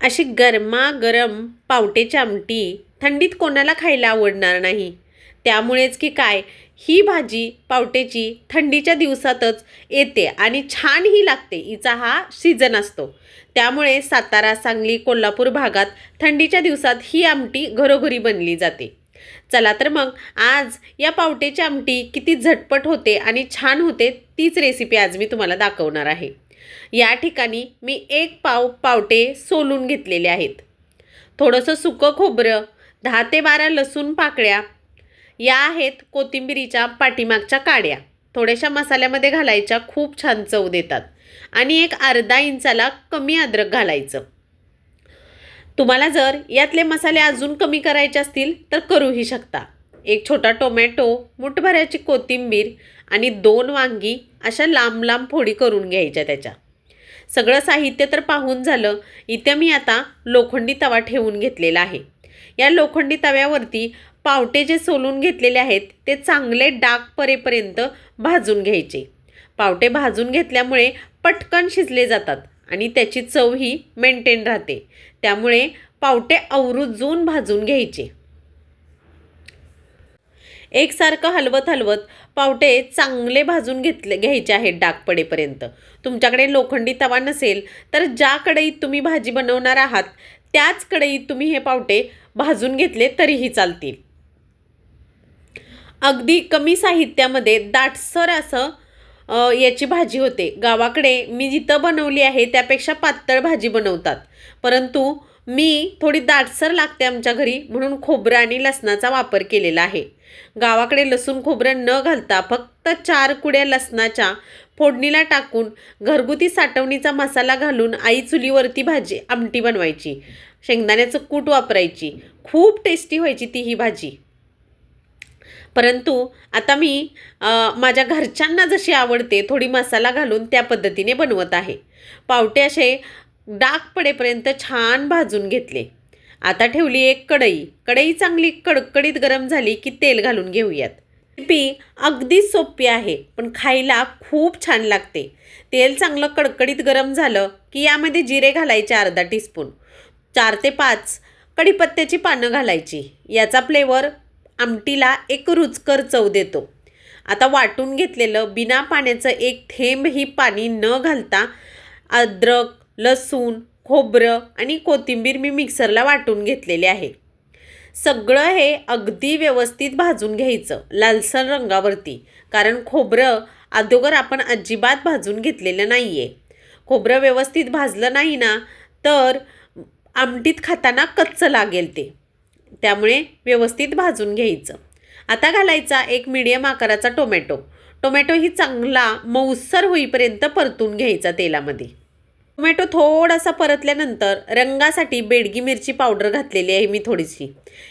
अशी गरमागरम पावटेची आमटी थंडीत कोणाला खायला आवडणार नाही. त्यामुळेच की काय ही भाजी पावटेची थंडीच्या दिवसातच येते आणि छानही लागते हिचा हा सीझन असतो. त्यामुळे सातारा सांगली कोल्हापूर भागात थंडीच्या दिवसात ही आमटी घरोघरी बनली जाते. चला तर मग आज या पावटेची आमटी किती झटपट होते आणि छान होते तीच रेसिपी आज मी तुम्हाला दाखवणार आहे. या ठिकाणी मी एक पाव पावटे सोलून घेतलेले आहेत. थोडंसं सुकं खोबरं दहा ते बारा लसूण पाकळ्या या आहेत कोथिंबिरीच्या पाठीमागच्या काड्या. थोड्याशा मसाल्यामध्ये घालायच्या खूप छान चव देतात. आणि एक अर्धा इंचाला कमी अद्रक घालायचं. तुम्हाला जर यातले मसाले अजून कमी करायचे असतील तर करूही शकता. एक छोटा टोमॅटो मुठभऱ्याची कोथिंबीर आणि दोन वांगी अशा लांब लांब फोडी करून घ्यायच्या त्याच्या. सगळं साहित्य तर पाहून झालं इथे मी आता लोखंडी तवा ठेवून घेतलेला आहे. या लोखंडी तव्यावरती पावटे जे सोलून घेतलेले आहेत ते चांगले डाग परेपर्यंत भाजून घ्यायचे. पावटे भाजून घेतल्यामुळे पटकन शिजले जातात आणि त्याची चवही मेंटेन राहते. त्यामुळे पावटे आवरुजून भाजून घ्यायचे. एकसारखं हलवत हलवत पावटे चांगले भाजून घेतले घ्यायचे आहेत डाग पडेपर्यंत तुमच्याकडे लोखंडी तवा नसेल तर ज्या कढईत तुम्ही भाजी बनवणार आहात त्याच कढईत तुम्ही हे पावटे भाजून घेतले तरीही चालतील. अगदी कमी साहित्यामध्ये दाटसर असं याची भाजी होते. गावाकडे मी जिथं बनवली आहे त्यापेक्षा पातळ भाजी बनवतात. परंतु मी थोडी दाटसर लागते आमच्या घरी म्हणून खोबरं आणि लसणाचा वापर केलेला आहे. गावाकडे लसूण खोबरं न घालता फक्त चार कुड्या लसणाच्या फोडणीला टाकून घरगुती साठवणीचा मसाला घालून आई चुलीवरती भाजी आमटी बनवायची. शेंगदाण्याचं कूट वापरायची. खूप टेस्टी व्हायची ती ही भाजी. परंतु आता मी माझ्या घरच्यांना जशी आवडते थोडी मसाला घालून त्या पद्धतीने बनवत आहे. पावटे असे डाग पडेपर्यंत छान भाजून घेतले. आता ठेवली एक कढई. कढई चांगली कडकडीत गरम झाली की तेल घालून घेऊयात. रेसिपी अगदी सोपी आहे पण खायला खूप छान लागते. तेल चांगलं कडकडीत गरम झालं की यामध्ये जिरे घालायचे अर्धा टीस्पून. चार ते पाच कढीपत्त्याची पानं घालायची. याचा फ्लेवर आमटीला एक रुचकर चव देतो. आता वाटून घेतलेलं बिना पाण्याचं एक थेंबही पाणी न घालता अद्रक लसूण खोबरं आणि कोथिंबीर मी मिक्सरला वाटून घेतलेले आहे. सगळं हे अगदी व्यवस्थित भाजून घ्यायचं लालसर रंगावरती. कारण खोबरं अगोदर आपण अजिबात भाजून घेतलेलं नाही आहे खोबरं व्यवस्थित भाजलं नाही ना तर आमटीत खाताना कच्चं लागेल ते. त्यामुळे व्यवस्थित भाजून घ्यायचं. आता घालायचा एक मीडियम आकाराचा टोमॅटो. टोमॅटो ही चांगला मऊसर होईपर्यंत परतून घ्यायचा तेलामध्ये. टोमॅटो थोडासा परतल्यानंतर रंगासाठी बेडगी मिरची पावडर घातलेली आहे मी थोडीशी.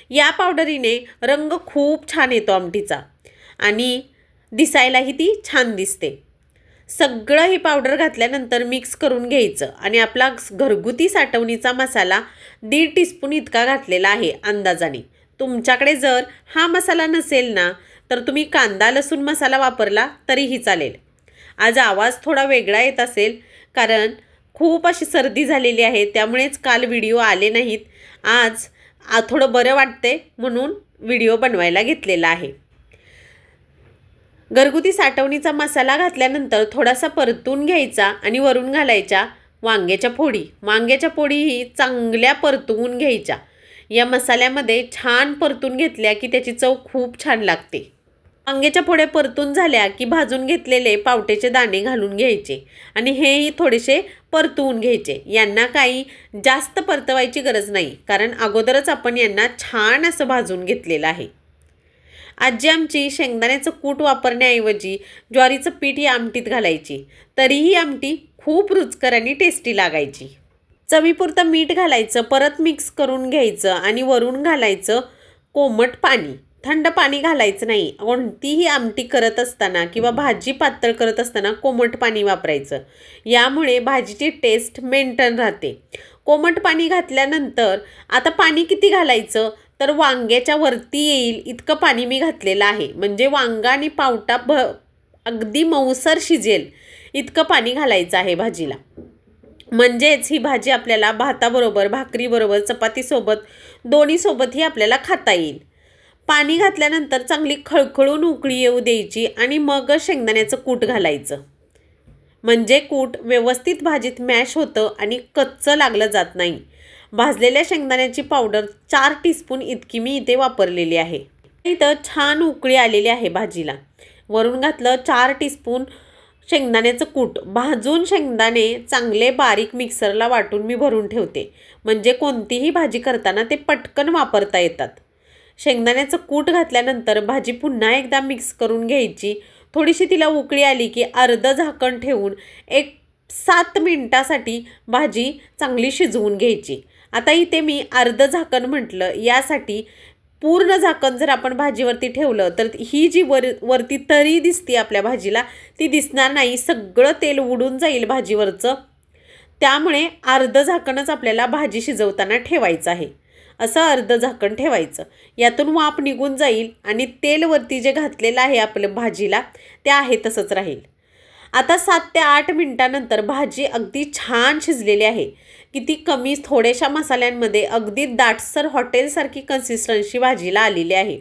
या पावडरीने रंग खूप छान येतो आमटीचा आणि दिसायलाही ती छान दिसते. सगळं ही पावडर घातल्यानंतर मिक्स करून घ्यायचं आणि आपला घरगुती साठवणीचा मसाला दीड टीस्पून इतका घातलेला आहे अंदाजाने. तुमच्याकडे जर हा मसाला नसेल ना तर तुम्ही कांदा लसूण मसाला वापरला तरीही चालेल. आज आवाज थोडा वेगळा येत असेल कारण खूप अशी सर्दी झालेली आहे त्यामुळेच काल व्हिडिओ आले नाहीत. आज आ थोडं बरं वाटते म्हणून व्हिडिओ बनवायला घेतलेला आहे. घरगुती साठवणीचा मसाला घातल्यानंतर थोडासा परतून घ्यायचा आणि वरून घालायच्या वांग्याच्या पोळी. वांग्याच्या फोडीही चांगल्या परतवून घ्यायच्या. या मसाल्यामध्ये छान परतून घेतल्या की त्याची चव खूप छान लागते. वांग्याच्या पुढे परतून झाल्या की भाजून घेतलेले पावट्याचे दाणे घालून घ्यायचे आणि हेही थोडेसे परतवून घ्यायचे. यांना काही जास्त परतवायची गरज नाही कारण अगोदरच आपण यांना छान असं भाजून घेतलेलं आहे. आजी आमची शेंगदाण्याचं कूट वापरण्याऐवजी ज्वारीचं पीठ ही आमटीत घालायची तरीही आमटी खूप रुचकर आणि टेस्टी लागायची. चवीपुरतं मीठ घालायचं परत मिक्स करून घ्यायचं आणि वरून घालायचं कोमट पाणी. थंड पाणी घालायचं नाही. कोणतीही आमटी करत असताना किंवा भाजी पातळ करत असताना कोमट पाणी वापरायचं. यामुळे भाजीची टेस्ट मेंटेन राहते. कोमट पाणी घातल्यानंतर आता पाणी किती घालायचं? तर वांग्याच्या वरती येईल इतकं पाणी मी घातलेलं आहे. म्हणजे वांगा आणि पावटा भ अगदी मऊसर शिजेल इतकं पाणी घालायचं आहे भाजीला. म्हणजेच ही भाजी आपल्याला भाताबरोबर भाकरीबरोबर चपातीसोबत दोन्हीसोबतही आपल्याला खाता येईल. पाणी घातल्यानंतर चांगली खळखळून उकळी येऊ द्यायची आणि मग शेंगदाण्याचं कूट घालायचं. म्हणजे कूट व्यवस्थित भाजीत मॅश होतं आणि कच्चं लागलं जात नाही. भाजलेल्या शेंगदाण्याची पावडर चार टीस्पून इतकी मी इथे वापरलेली आहे. इथं छान उकळी आलेली आहे भाजीला. वरून घातलं चार टीस्पून शेंगदाण्याचं कूट. भाजून शेंगदाणे चांगले बारीक मिक्सरला वाटून मी भरून ठेवते. म्हणजे कोणतीही भाजी करताना ते पटकन वापरता येतात. शेंगदाण्याचं कूट घातल्यानंतर भाजी पुन्हा एकदा मिक्स करून घ्यायची. थोडीशी तिला उकळी आली की अर्धं झाकण ठेवून एक सात मिनटासाठी भाजी चांगली शिजवून घ्यायची. आता इथे मी अर्धं झाकण म्हटलं. यासाठी पूर्ण झाकण जर आपण भाजीवरती ठेवलं तर ही जी वर वरती तरी दिसते आपल्या भाजीला ती दिसणार नाही. सगळं तेल उडून जाईल भाजीवरचं. त्यामुळे अर्धं झाकणच आपल्याला भाजी शिजवताना ठेवायचं आहे. असं अर्ध झाकण ठेवायचं. यातून वाफ निघून जाईल आणि तेलवरती जे घातलेलं आहे आपलं भाजीला ते आहे तसंच राहील. आता सात ते आठ मिनटानंतर भाजी अगदी छान शिजलेली आहे. किती कमी थोड्याशा मसाल्यांमध्ये अगदी दाटसर हॉटेलसारखी कन्सिस्टन्सी भाजीला आलेली आहे.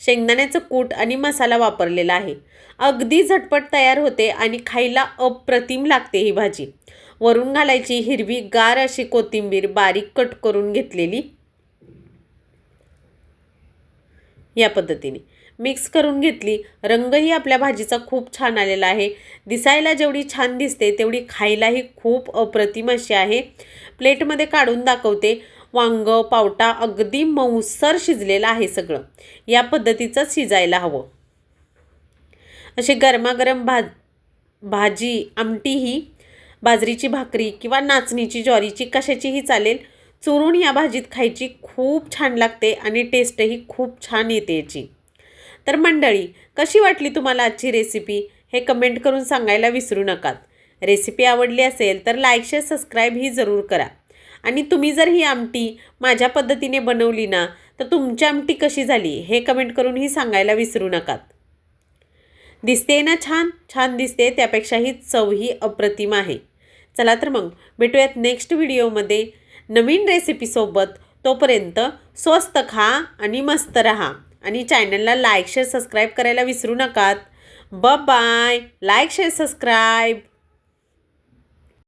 शेंगदाण्याचं कूट आणि मसाला वापरलेला आहे. अगदी झटपट तयार होते आणि खायला अप्रतिम लागते ही भाजी. वरून घालायची हिरवी गार अशी कोथिंबीर बारीक कट करून घेतलेली या पद्धतीने. मिक्स करून घेतली. रंगही आपल्या भाजीचा खूप छान आलेला आहे. दिसायला जेवढी छान दिसते तेवढी खायलाही खूप अप्रतिम अशी आहे. प्लेटमध्ये काढून दाखवते. वांग पावटा अगदी मऊसर शिजलेलं आहे सगळं. या पद्धतीचंच शिजायला हवं. असे गरमागरम भा भाजी आमटी ही बाजरीची भाकरी किंवा नाचणीची ज्वारीची कशाचीही चालेल. चुरून या भाजीत खायची खूप छान लागते आणि टेस्टही खूप छान येते याची. तर मंडळी कशी वाटली तुम्हाला आजची रेसिपी हे कमेंट करून सांगायला विसरू नकात. रेसिपी आवडली असेल तर लाईक शेअर सबस्क्राईब ही जरूर करा. आणि तुम्ही जर ही आमटी माझ्या पद्धतीने बनवली ना तर तुमची आमटी कशी झाली हे कमेंट करूनही सांगायला विसरू नकात. दिसते ना छान? छान दिसते त्यापेक्षाही चवही अप्रतिम आहे. चला तर मग भेटूयात नेक्स्ट व्हिडिओमध्ये नवीन रेसिपीसोबत तोपर्यंत स्वस्त खा आणि मस्त रहा. आणि चॅनलला लाईक शेअर सबस्क्राईब करायला विसरू नकात. ब बाय लाईक शेअर सबस्क्राईब